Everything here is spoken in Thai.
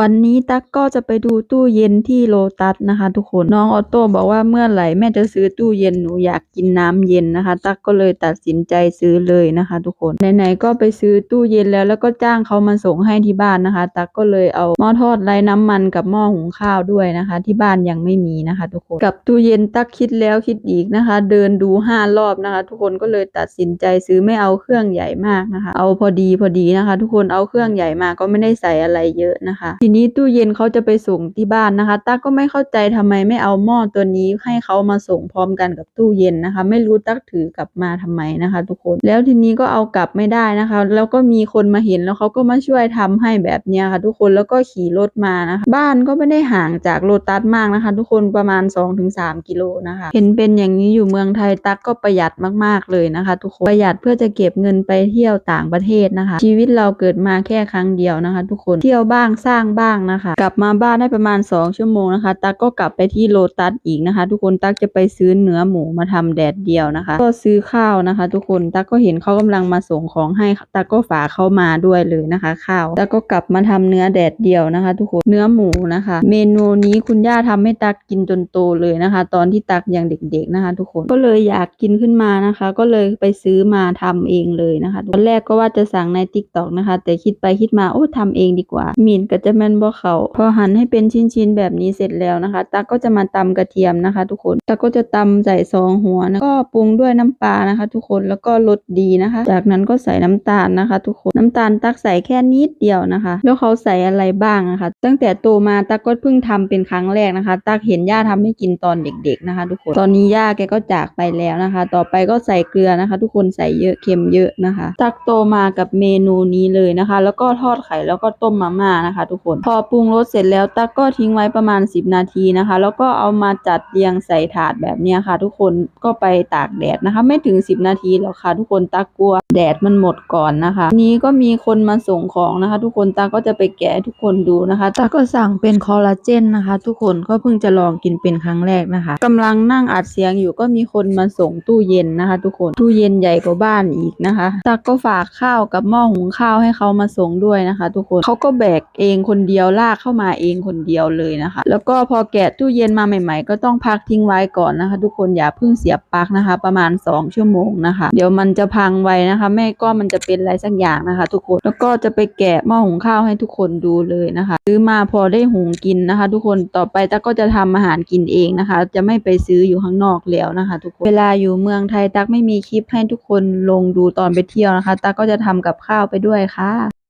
วันนี้ตั๊กก็จะไปดูตู้เย็นที่โลตัสนะคะ ทุกคนน้องออโต้บอกว่าเมื่อไหร่แม่จะซื้อตู้เย็นหนูอยากกินน้ำเย็นนะคะ ตั๊กก็เลยตัดสินใจซื้อเลยนะคะ ทุกคนไหนๆก็ไปซื้อตู้เย็นแล้วแล้วก็จ้างเขามาส่งให้ที่บ้านนะคะ ตั๊กก็เลยเอาหม้อทอดไร้น้ำมันกับหม้อหุงข้าวด้วยนะคะ ที่บ้านยังไม่มีนะคะ ทุกคนกับตู้เย็นตั๊กคิดแล้วคิดอีกนะคะ เดินดูห้ารอบนะคะ ทุกคนก็เลยตัดสินใจซื้อไม่เอาเครื่องใหญ่มากนะคะ เอาพอดีพอดีนะคะ ทุกคนเอาเครื่องใหญ่มาก็ไม่ได้ใส่อะไรเยอะนะคะทีนี้ตู้เย็นเขาจะไปส่งที่บ้านนะคะตั๊กก็ไม่เข้าใจทำไมไม่เอาหม้อตัวนี้ให้เขามาส่งพร้อมกันกับตู้เย็นนะคะ ไม่รู้ตั๊กถือกลับมาทำไมนะคะ ทุกคนแล้วทีนี้ก็เอากลับไม่ได้นะคะ แล้วก็มีคนมาเห็นแล้วเขาก็มาช่วยทำให้แบบเนี้ยค่ะ ทุกคนแล้วก็ขี่รถมานะคะบ้านก็ไม่ได้ห่างจากโลตัสมากนะคะ ทุกคนประมาณ 2-3 กิโลนะคะ เห็นเป็นอย่างนี้อยู่เมืองไทยตั๊กก็ประหยัดมากๆเลยนะคะ ทุกคนประหยัดเพื่อจะเก็บเงินไปเที่ยวต่างประเทศนะคะ ชีวิตเราเกิดมาแค่ครั้งเดียวนะคะ ทุกคนเที่ยวบ้างสร้างบ้างนะคะ กลับมาบ้านได้ประมาณ 2 ชั่วโมงนะคะ ตักก็กลับไปที่โลตัสอีกนะคะ ทุกคนตักจะไปซื้อเนื้อหมูมาทำแดดเดียวนะคะ ก็ซื้อข้าวนะคะ ทุกคนตักก็เห็นเขากำลังมาส่งของให้ตักก็ฝากเข้ามาด้วยเลยนะคะ ข้าวตักก็กลับมาทำเนื้อแดดเดียวนะคะ ทุกคนเนื้อหมูนะคะ เมนูนี้คุณย่าทำให้ตักกินจนโตเลยนะคะ ตอนที่ตักยังเด็ก ๆนะคะ ทุกคนก็เลยอยากกินขึ้นมานะคะ ก็เลยไปซื้อมาทำเองเลยนะคะตอนแรกก็ว่าจะสั่งใน t ิ k t o k นะคะ แต่คิดไปคิดมาโอ้ทำเองดีกว่ามีนก็จะม่นบ่เขาพอหั่นให้เป็นชิ้นๆแบบนี้เสร็จแล้วนะคะ ตักก็จะมาตำกระเทียมนะคะ ทุกคนตักก็จะตำใส่ซองหัวนะก็ปรุงด้วยน้ำปลานะคะ ทุกคนแล้วก็รสดีนะคะ จากนั้นก็ใส่น้ำตาลนะคะ ทุกคนน้ำตาลตักใส่แค่นิดเดียวนะคะ แล้วเขาใส่อะไรบ้างนะคะ ตั้งแต่โตมาตักก็เพิ่งทำเป็นครั้งแรกนะคะ ตักเห็นย่าทำให้กินตอนเด็ก ๆนะคะ ทุกคนตอนนี้ย่าแกก็จากไปแล้วนะคะ ต่อไปก็ใส่เกลือนะคะ ทุกคนใส่เยอะเค็มเยอะนะคะ ตักโตมากับเมนูนี้เลยนะคะ แล้วก็ทอดไข่แล้วก็ต้มมาม่านะคะ ทุกคนพอปรุงรสเสร็จแล้วตักก็ทิ้งไว้ประมาณ 10 นาทีนะคะ แล้วก็เอามาจัดเรียงใส่ถาดแบบนี้ค่ะ ทุกคนก็ไปตากแดดนะคะ ไม่ถึง 10 นาทีหรอกค่ะ ทุกคนตักกลัวแดดมันหมดก่อนนะคะ นี้ก็มีคนมาส่งของนะคะ ทุกคนตาก็จะไปแกะทุกคนดูนะคะตาก็สั่งเป็นคอลลาเจนนะคะ ทุกคนก็เพิ่งจะลองกินเป็นครั้งแรกนะคะกำลังนั่งอัดเสียงอยู่ก็มีคนมาส่งตู้เย็นนะคะ ทุกคนตู้เย็นใหญ่กว่าบ้านอีกนะคะตาก็ฝากข้าวกับหม้อหุงข้าวให้เขามาส่งด้วยนะคะ ทุกคนเขาก็แบกเองคนเดียวลากเข้ามาเองคนเดียวเลยนะคะ แล้วก็พอแกะตู้เย็นมาใหม่ ๆ ก็ต้องพักทิ้งไว้ก่อนนะคะ ทุกคนอย่าเพิ่งเสียบปลั๊กนะคะ ประมาณ 2 ชั่วโมงนะคะ เดี๋ยวมันจะพังไวนะคะ แม่ก็มันจะเป็นอะไรสักอย่างนะคะ ทุกคนแล้วก็จะไปแกะหม้อหุงข้าวให้ทุกคนดูเลยนะคะซื้อมาพอได้หุงกินนะคะ ทุกคนต่อไปตั๊กก็จะทำอาหารกินเองนะคะ จะไม่ไปซื้ออยู่ข้างนอกแล้วนะคะ ทุกคนเวลาอยู่เมืองไทยตักไม่มีคลิปให้ทุกคนลงดูตอนไปเที่ยวนะคะตักก็จะทำกับข้าวไปด้วยค่ะ